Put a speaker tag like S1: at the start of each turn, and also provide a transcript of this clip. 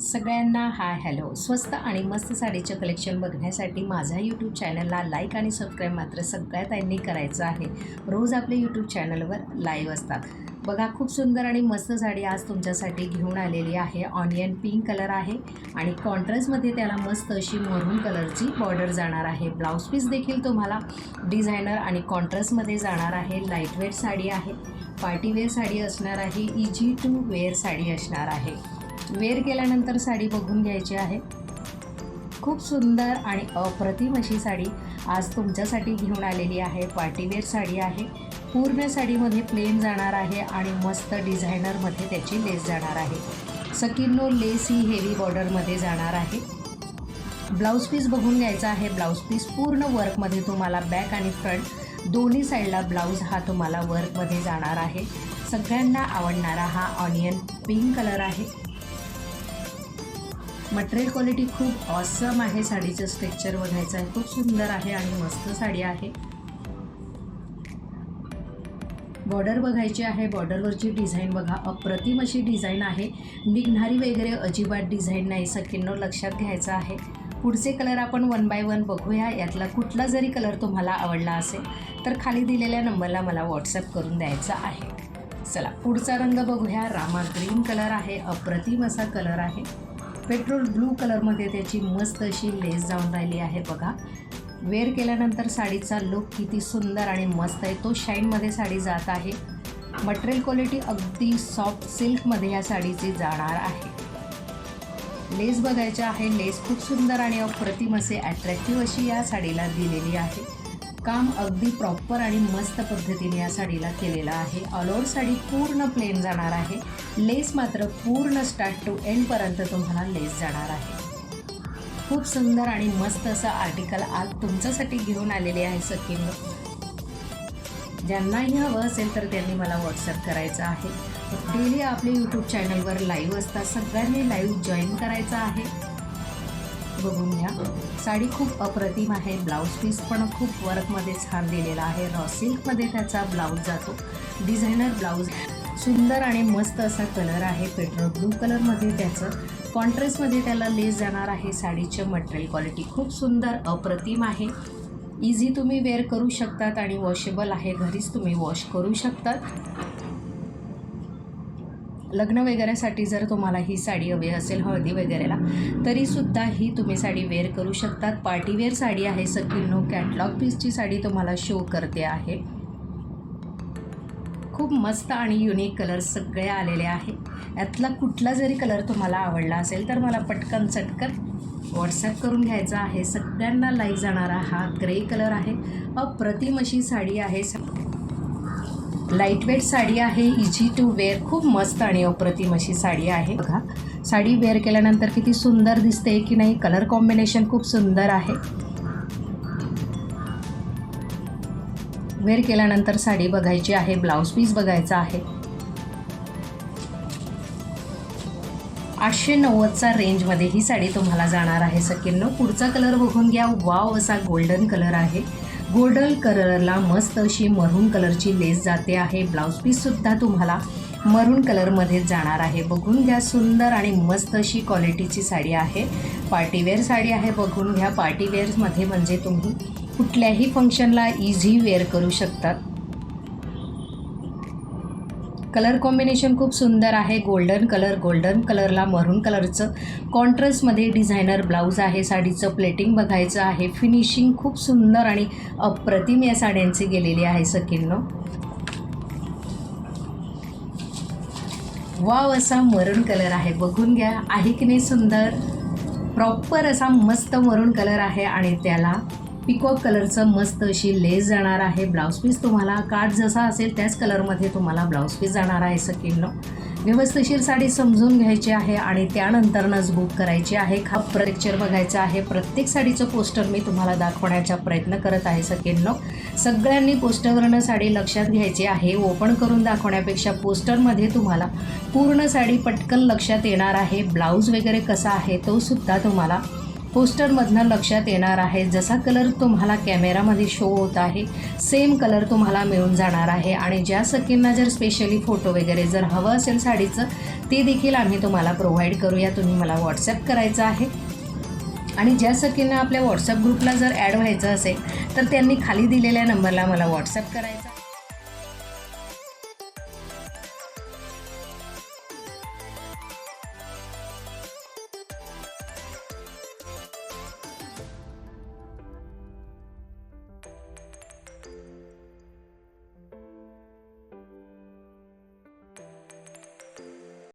S1: सगळ्यांना hi hello. स्वस्त आणि मस्त साडीचे कलेक्शन बघण्यासाठी माझ्या यूट्यूब चॅनलला लाईक आणि सबस्क्राईब मात्र सगळ्या ताईंनी करायचं आहे. रोज आपले यूट्यूब चॅनलवर लाईव्ह असतात. बघा खूप सुंदर आणि मस्त साडी आज तुमच्यासाठी घेऊन आलेली आहे. ऑनियन पिंक कलर आहे आणि कॉन्ट्रास्टमध्ये त्याला मस्त अशी मरून कलरची बॉर्डर जाणार आहे. ब्लाऊज पीस देखील तुम्हाला डिझायनर आणि कॉन्ट्रास्टमध्ये जाणार आहे. लाईटवेट साडी आहे. पार्टीवेअर साडी असणार आहे. इझी टू वेअर साडी असणार आहे. वेअर केल्यानंतर साडी बघून घ्यायची आहे. खूप सुंदर आणि अप्रतिम अशी साडी आज तुमच्यासाठी घेऊन आलेली आहे. पार्टीवेअर साडी आहे. पूर्ण साडीमध्ये प्लेन जाणार आहे आणि मस्त डिझायनरमध्ये त्याची लेस जाणार आहे. सकिनो लेस ही हेवी बॉर्डरमध्ये जाणार आहे. ब्लाऊज पीस बघून घ्यायचा आहे. ब्लाऊज पीस पूर्ण वर्कमध्ये तुम्हाला बॅक आणि फ्रंट दोन्ही साईडला ब्लाऊज हा तुम्हाला वर्कमध्ये जाणार आहे. सगळ्यांना आवडणारा हा ऑनियन पिंक कलर आहे. मटेरियल क्वालिटी खूप ऑसम आहे साडीचं स्ट्रेक्चर बघायचं आहे. खूप सुंदर आहे आणि मस्त साडी आहे. बॉर्डर बघायची आहे. बॉर्डरवरची डिझाईन बघा. अप्रतिम अशी डिझाईन आहे. निघणारी वगैरे अजिबात डिझाईन नाही. सकिन्नो लक्षात घ्यायचं आहे. पुढचे कलर आपण वन बाय वन बघूया. यातला कुठला जरी कलर तुम्हाला आवडला असेल तर खाली दिलेल्या नंबरला मला व्हॉट्सअप करून द्यायचा आहे. चला पुढचा रंग बघूया. रामा ग्रीन कलर आहे. अप्रतिम असा कलर आहे. पेट्रोल ब्लू कलरमध्ये त्याची मस्त अशी लेस जाऊन राहिली आहे बघा. वेअर केल्यानंतर साडीचा लुक किती सुंदर आणि मस्त आहे. तो शाईनमध्ये साडी जात आहे. मटेरियल क्वालिटी अगदी सॉफ्ट सिल्कमध्ये या साडीची जाणार आहे. लेस बघायच्या आहे. लेस खूप सुंदर आणि अप्रतिम असे अट्रॅक्टिव्ह अशी या साडीला दिलेली आहे. काम अगदी प्रॉपर आणि मस्त पद्धतीने या साडीला केलेलं आहे. ऑल ओव्हर साडी पूर्ण प्लेन जाणार आहे. लेस मात्र पूर्ण स्टार्ट टू एंडपर्यंत तुम्हाला लेस जाणार आहे. खूप सुंदर आणि मस्त असं आर्टिकल आज तुमच्यासाठी घेऊन आलेले आहे सखीन. ज्यांनाही हवं असेल तर त्यांनी मला व्हॉट्सअप करायचं आहे. डेली आपले यूट्यूब चॅनलवर लाईव्ह असतात. सगळ्यांनी लाईव्ह जॉईन करायचं आहे. बघून घ्या. साडी खूप अप्रतिम आहे. ब्लाऊज पीस पण खूप वर्कमध्ये छान दिलेला आहे. रॉ सिल्कमध्ये त्याचा ब्लाऊज जातो. Designer blouse. सुंदर आणि मस्त असा कलर आहे. पेट्रोल ब्लू कलरमध्ये त्याचं. कॉन्ट्रेसमध्ये त्याला लेस जाणार आहे. साडीचं मटेरियल क्वालिटी खूप सुंदर अप्रतिम आहे. इझी तुम्ही वेअर करू शकतात आणि वॉशेबल आहे. घरीच तुम्ही वॉश करू शकतात. लग्न वगैरेसाठी जर तुम्हाला ही साडी हवी असेल हळदी वगैरेला तरीसुद्धा ही तुम्ही साडी वेअर करू शकतात. पार्टीवेअर साडी आहे सकिनो कॅटलॉग पीसची साडी तुम्हाला शो करते आहे. खूप मस्त आणि युनिक कलर सगळे आलेले आहे. यातला कुठला जरी कलर तुम्हाला आवडला असेल तर मला पटकन चटकन व्हॉट्सॲप करून घ्यायचा आहे. सगळ्यांना लाईक जाणारा हा ग्रे कलर आहे. अप्रतिम अशी साडी आहे. लाईटवेट साडी आहे इझी टू वेअर खूप मस्त आणि अप्रतिम अशी साडी आहे. बघा साडी वेअर केल्यानंतर किती सुंदर दिसते की नाही कलर कॉम्बिनेशन खूप सुंदर आहे. वेअर केल्यानंतर साडी बघायची आहे ब्लाऊज पीस बघायचा आहे. आठशे नव्वदचा रेंजमध्ये ही साडी तुम्हाला जाणार आहे सकिन्नो पुढचा कलर बघून घ्या. वाव असा गोल्डन कलर आहे. गोल्डन कलरला मस्त अशी मरून कलरची लेस जाते आहे. ब्लाऊज पीससुद्धा तुम्हाला मरून कलरमध्ये जाणार आहे. बघून घ्या सुंदर आणि मस्त अशी क्वालिटीची साडी आहे. पार्टीवेअर साडी आहे बघून घ्या. पार्टीवेअर्समध्ये म्हणजे तुम्ही कुठल्याही फंक्शनला इझी वेअर करू शकतात. कलर कॉम्बिनेशन खूप सुंदर आहे. गोल्डन कलर गोल्डन कलरला मरून कलरचं कॉन्ट्रास्टमध्ये डिझायनर ब्लाऊज आहे. साडीचं प्लेटिंग बघायचं आहे. फिनिशिंग खूप सुंदर आणि अप्रतिम या साड्यांची गेलेली आहे सकिननं वाव असा मरून कलर आहे. बघून घ्या. आहे की नाही सुंदर प्रॉपर असा मस्त मरून कलर आहे आणि त्याला पिकॉक कलरचं मस्त अशी लेस जाणार आहे ब्लाऊज पीस. तुम्हाला काठ जसा असेल त्याच कलरमध्ये तुम्हाला ब्लाऊज पीस जाणार आहे सकिननो व्यवस्थिशीर साडी समजून घ्यायची आहे आणि त्यानंतरनंच बुक करायची आहे. खा प्रेक्चर बघायचं आहे. प्रत्येक साडीचं पोस्टर मी तुम्हाला दाखवण्याचा प्रयत्न करत आहे सकिननो सगळ्यांनी पोस्टरवरनं साडी लक्षात घ्यायची आहे. ओपन करून दाखवण्यापेक्षा पोस्टरमध्ये तुम्हाला पूर्ण साडी पटकन लक्षात येणार आहे. ब्लाऊज वगैरे कसा आहे तो सुद्धा तुम्हाला पोस्टरमधनं लक्षात येणार आहे. जसा कलर तुम्हाला कॅमेरामध्ये शो होत आहे सेम कलर तुम्हाला मिळून जाणार आहे. आणि ज्या सखींना जर स्पेशली फोटो वगैरे जर हवं असेल साडीचं ते देखील आम्ही तुम्हाला प्रोव्हाइड करूया. तुम्ही मला व्हॉट्सअप करायचं आहे. आणि ज्या सखींना आपल्या व्हॉट्सअप ग्रुपला जर ॲड व्हायचं असेल तर त्यांनी खाली दिलेल्या नंबरला मला व्हॉट्सअप करायचा